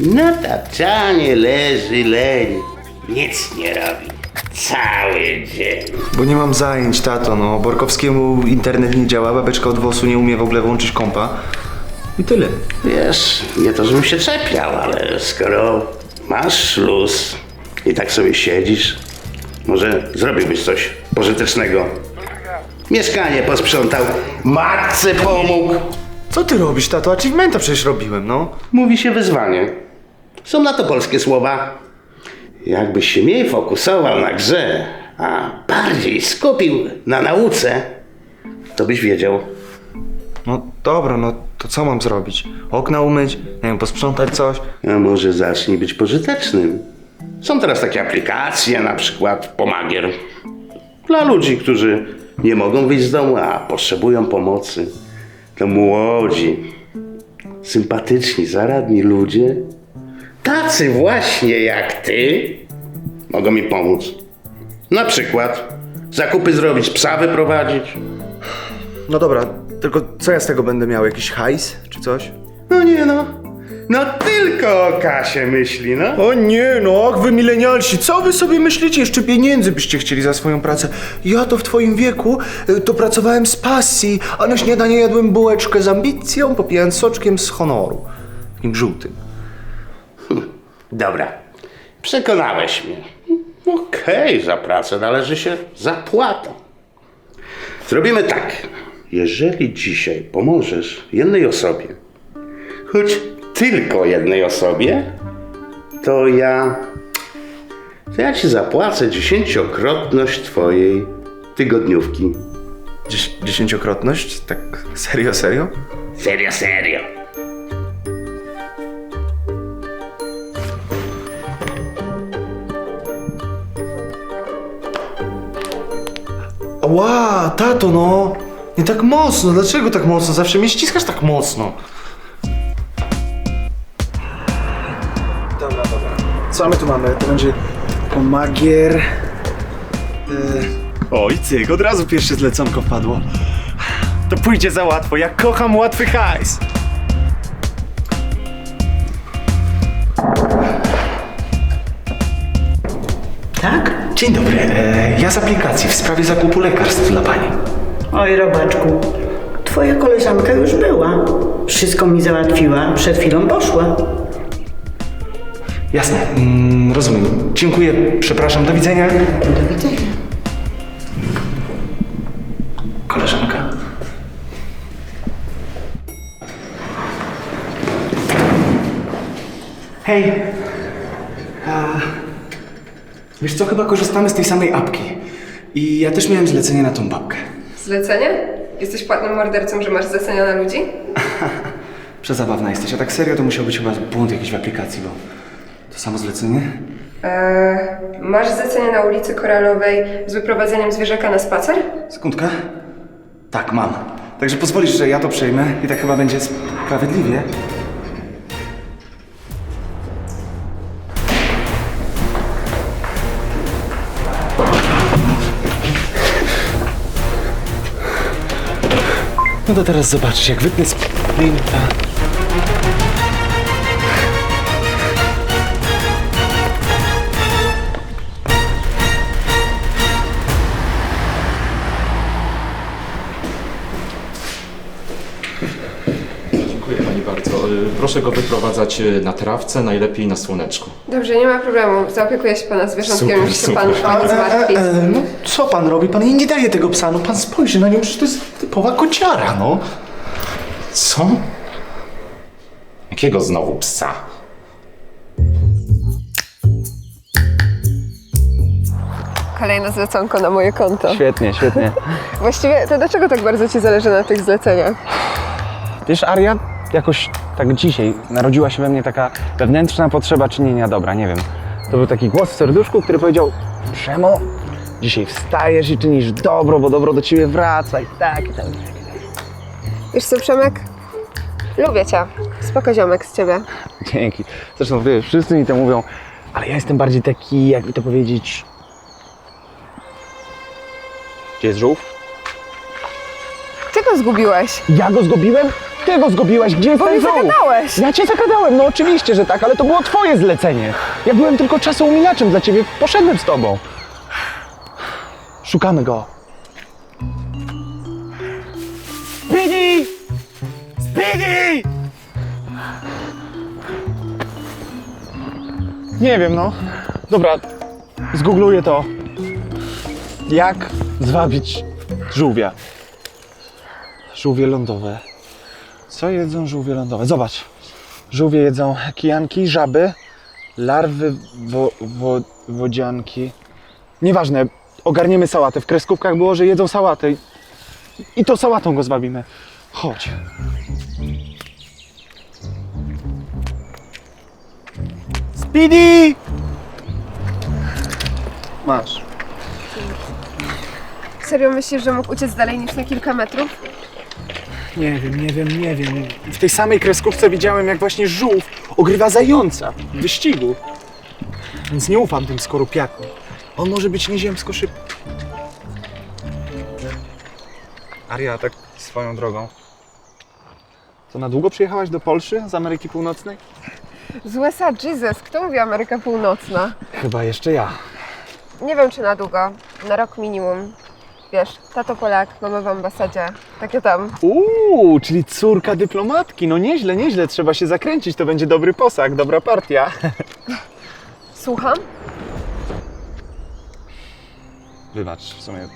Na tapczanie leży leń. Nic nie robi. Cały dzień. Bo nie mam zajęć, tato, no. Borkowskiemu internet nie działa, babeczka od wosu nie umie w ogóle włączyć kompa. I tyle. Wiesz, nie to, żebym się czepiał, ale skoro masz luz i tak sobie siedzisz, może zrobiłbyś coś pożytecznego. Mieszkanie posprzątał, matce pomógł. Co ty robisz, tato? Achievementa przecież robiłem, no. Mówi się wyzwanie. Są na to polskie słowa. Jakbyś się mniej fokusował na grze, a bardziej skupił na nauce, to byś wiedział. No dobra, no to co mam zrobić? Okna umyć? Nie wiem, posprzątać coś? A może zacznij być pożytecznym. Są teraz takie aplikacje, na przykład Pomagier. Dla ludzi, którzy nie mogą wyjść z domu, a potrzebują pomocy. To młodzi, sympatyczni, zaradni ludzie, tacy właśnie jak ty, mogą mi pomóc. Na przykład zakupy zrobić, psa wyprowadzić. No dobra, tylko co ja z tego będę miał? Jakiś hajs czy coś? No nie no, no tylko o kasie myśli, no. O nie, no ach wy milenialsi, co wy sobie myślicie? Jeszcze pieniędzy byście chcieli za swoją pracę. Ja to w twoim wieku y, to pracowałem z pasji, a na śniadanie jadłem bułeczkę z ambicją, popijając soczkiem z honoru. Takim żółtym. Dobra, przekonałeś mnie. Okej, za pracę należy się zapłata. Zrobimy tak. Jeżeli dzisiaj pomożesz jednej osobie, choć tylko jednej osobie, to ja. To ja ci zapłacę dziesięciokrotność twojej tygodniówki. Dzies dziesięciokrotność? Tak serio, serio? Serio, serio. Ła, tato no! Nie tak mocno, dlaczego tak mocno? Zawsze mnie ściskasz tak mocno. Dobra, dobra. Co my tu mamy? To będzie pomagier. Yy... Oj, cyk, od razu pierwsze zleconko wpadło. To pójdzie za łatwo, ja kocham łatwy hajs. Dzień dobry, e, ja z aplikacji w sprawie zakupu lekarstw dla pani. Oj, robaczku, twoja koleżanka już była. Wszystko mi załatwiła, przed chwilą poszła. Jasne, mm, rozumiem. Dziękuję, przepraszam, do widzenia. Do widzenia. Koleżanka. Hej. Wiesz co, chyba korzystamy z tej samej apki. I ja też miałem zlecenie na tą babkę. Zlecenie? Jesteś płatnym mordercą, że masz zlecenia na ludzi? Przezabawna jesteś, a tak serio to musiał być chyba błąd jakiś w aplikacji, bo to samo zlecenie? Eee, masz zlecenie na ulicy Koralowej z wyprowadzeniem zwierzaka na spacer? Sekundkę. Tak, mam. Także pozwolisz, że ja to przejmę i tak chyba będzie sprawiedliwie. No to teraz zobaczysz, jak wytnę z bardzo. Y, Proszę go wyprowadzać y, na trawce, najlepiej na słoneczku. Dobrze, nie ma problemu. Zaopiekuję się pana zwierzątkiem, już się pan, pan zmartwi. no co pan robi? Pan jej nie daje tego psa, no pan spojrzy na nią, przecież to jest typowa kociara, no. Co? Jakiego znowu psa? Kolejne zleconko na moje konto. Świetnie, świetnie. Właściwie, to dlaczego tak bardzo ci zależy na tych zleceniach? Wiesz, Aria, jakoś tak dzisiaj narodziła się we mnie taka wewnętrzna potrzeba czynienia dobra, nie wiem. To był taki głos w serduszku, który powiedział Przemo, dzisiaj wstajesz i czynisz dobro, bo dobro do ciebie wraca i tak i tak. i tak. Wiesz co, Przemek? Lubię cię. Spoko ziomek z ciebie. Dzięki. Zresztą wiesz, wszyscy mi to mówią, ale ja jestem bardziej taki, jakby to powiedzieć... Gdzie jest żółw? Ty go zgubiłeś. Ja go zgubiłem? Ty go zgubiłaś, gdzie jest Bo ten mnie żółw? zagadałeś. Ja cię zagadałem, no oczywiście, że tak, ale to było twoje zlecenie. Ja byłem tylko czasoumijaczem dla ciebie, poszedłem z tobą. Szukamy go. Speedy! Speedy! Nie wiem, no. Dobra, zgoogluję to. Jak zwabić żółwia? Żółwie lądowe. Co jedzą żółwie lądowe? Zobacz. Żółwie jedzą kijanki, żaby, larwy wo, wo, wodzianki. Nieważne, ogarniemy sałatę. W kreskówkach było, że jedzą sałatę. I- to sałatą go zwabimy. Chodź. Speedy! Masz. Serio myślisz, że mógł uciec dalej niż na kilka metrów? Nie wiem, nie wiem, nie wiem. W tej samej kreskówce widziałem, jak właśnie żółw ogrywa zająca w wyścigu. Więc nie ufam tym skorupiakom. On może być nieziemsko szybki. Aria, tak swoją drogą. To na długo przyjechałaś do Polszy z Ameryki Północnej? Z USA, Jesus, kto mówi Ameryka Północna? Chyba jeszcze ja. Nie wiem, czy na długo. Na rok minimum. Wiesz, tato Polak, mama w ambasadzie. Takie tam. Uuu, czyli córka dyplomatki. No nieźle, nieźle. Trzeba się zakręcić. To będzie dobry posag, dobra partia. Słucham? Wybacz, w sumie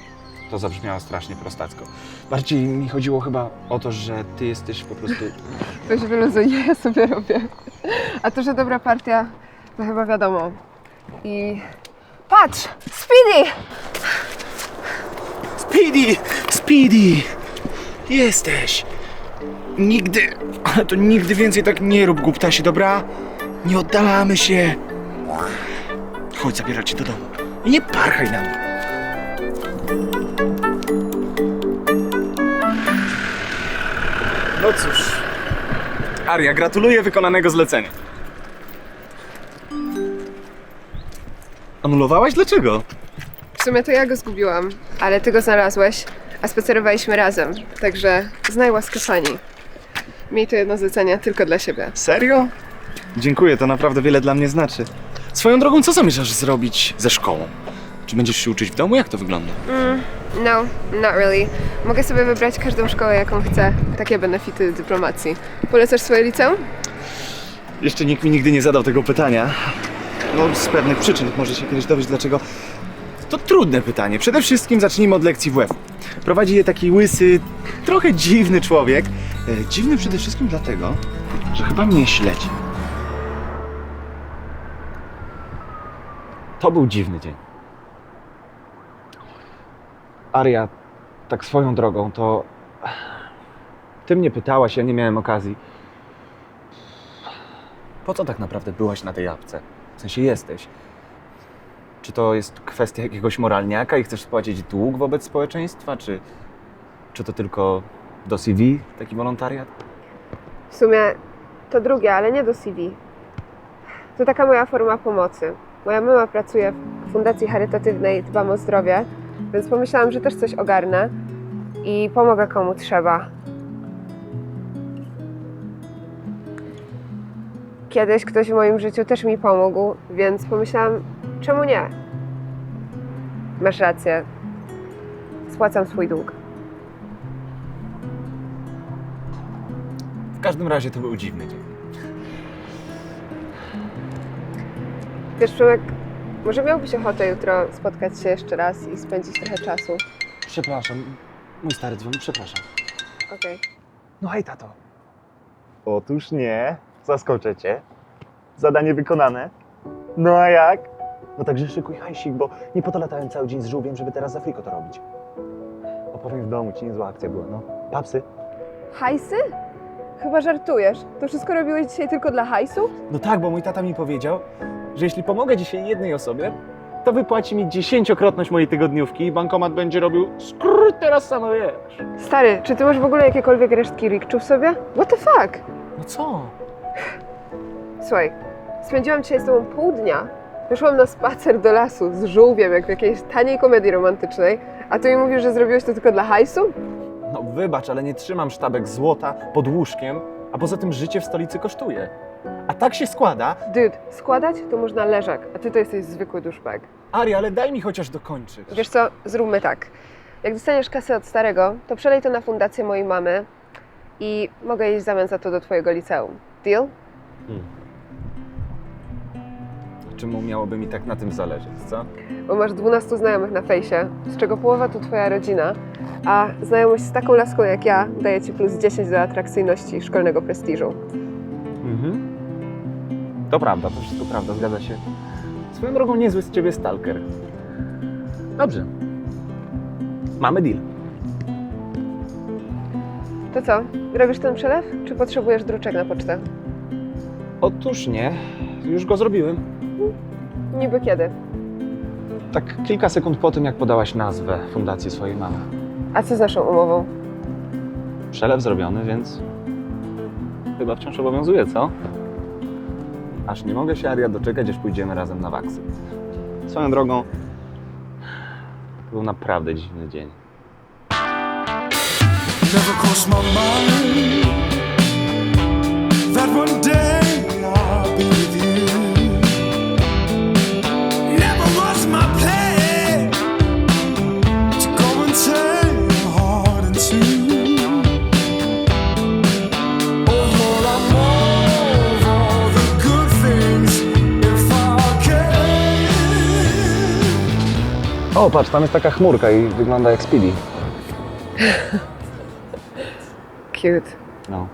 to zabrzmiało strasznie prostacko. Bardziej mi chodziło chyba o to, że ty jesteś po prostu... To się wyluzuje, ja sobie robię. A to, że dobra partia, to chyba wiadomo. I... Patrz! Speedy! Speedy! Speedy! Jesteś! Nigdy, ale to nigdy więcej tak nie rób, głuptasie, dobra? Nie oddalamy się! Chodź, zabierać cię do domu. I nie parchaj na mnie. No cóż. Aria, gratuluję wykonanego zlecenia. Anulowałaś? Dlaczego? W sumie to ja go zgubiłam, ale ty go znalazłeś, a spacerowaliśmy razem. Także znaj łaskę pani. Miej to jedno zlecenie tylko dla siebie. Serio? Dziękuję, to naprawdę wiele dla mnie znaczy. Swoją drogą, co zamierzasz zrobić ze szkołą? Czy będziesz się uczyć w domu? Jak to wygląda? No, not really. Mogę sobie wybrać każdą szkołę, jaką chcę. Takie benefity dyplomacji. Polecasz swoje liceum? Jeszcze nikt mi nigdy nie zadał tego pytania. No, z pewnych przyczyn, może się kiedyś dowiesz dlaczego. To trudne pytanie. Przede wszystkim zacznijmy od lekcji WF. Prowadzi je taki łysy, trochę dziwny człowiek. E, dziwny przede wszystkim dlatego, że chyba mnie śledzi. To był dziwny dzień. Aria, tak swoją drogą, to... Ty mnie pytałaś, ja nie miałem okazji. Po co tak naprawdę byłaś na tej apce? W sensie jesteś. Czy to jest kwestia jakiegoś moralniaka i chcesz spłacić dług wobec społeczeństwa, czy... Czy to tylko do CV, taki wolontariat? W sumie to drugie, ale nie do CV. To taka moja forma pomocy. Moja mama pracuje w fundacji charytatywnej Dbam o zdrowie, więc pomyślałam, że też coś ogarnę i pomogę komu trzeba. Kiedyś ktoś w moim życiu też mi pomógł, więc pomyślałam, czemu nie? Masz rację. Spłacam swój dług. W każdym razie to był dziwny dzień. Wiesz, Przemek, może miałbyś ochotę jutro spotkać się jeszcze raz i spędzić trochę czasu? Przepraszam, mój stary dzwoni, przepraszam. Okej. No hej, tato. Otóż nie. Zaskoczę cię. Zadanie wykonane. No a jak? No także szykuj hajsik, bo nie po to latałem cały dzień z żółwiem, żeby teraz za friko to robić. Opowiem w domu, ci niezła akcja była, no. Papsy? Hajsy? Chyba żartujesz. To wszystko robiłeś dzisiaj tylko dla hajsu? No tak, bo mój tata mi powiedział, że jeśli pomogę dzisiaj jednej osobie, to wypłaci mi dziesięciokrotność mojej tygodniówki i bankomat będzie robił skrrr, teraz samo wiesz. Stary, czy ty masz w ogóle jakiekolwiek resztki rikczu w sobie? What the fuck? No co? Słuchaj, spędziłam dzisiaj z tobą pół dnia. Wyszłam na spacer do lasu z żółwiem, jak w jakiejś taniej komedii romantycznej, a ty mi mówisz, że zrobiłeś to tylko dla hajsu? No wybacz, ale nie trzymam sztabek złota pod łóżkiem, a poza tym życie w stolicy kosztuje. A tak się składa. Dude, składać to można leżak, a ty to jesteś zwykły duszbag. Ari, ale daj mi chociaż dokończyć. Wiesz co, zróbmy tak. Jak dostaniesz kasę od starego, to przelej to na fundację mojej mamy i mogę iść w zamian za to do twojego liceum. Deal? Czemu miałoby mi tak na tym zależeć, co? Bo masz 12 znajomych na fejsie, z czego połowa to twoja rodzina, a znajomość z taką laską jak ja daje ci plus 10 do atrakcyjności szkolnego prestiżu. Mhm. To prawda, to wszystko prawda, zgadza się. Swoją drogą niezły z ciebie stalker. Dobrze. Mamy deal. To co, robisz ten przelew, czy potrzebujesz druczek na pocztę? Otóż nie, już go zrobiłem. Niby kiedy? Tak kilka sekund po tym, jak podałaś nazwę fundacji swojej mamy. A co z naszą umową? Przelew zrobiony, więc chyba wciąż obowiązuje, co? Aż nie mogę się, Aria, doczekać, aż pójdziemy razem na waksy. Swoją drogą, to był naprawdę dziwny dzień. Never crossed my mind O, patrz, tam jest taka chmurka i wygląda jak Speedy. Cute. No.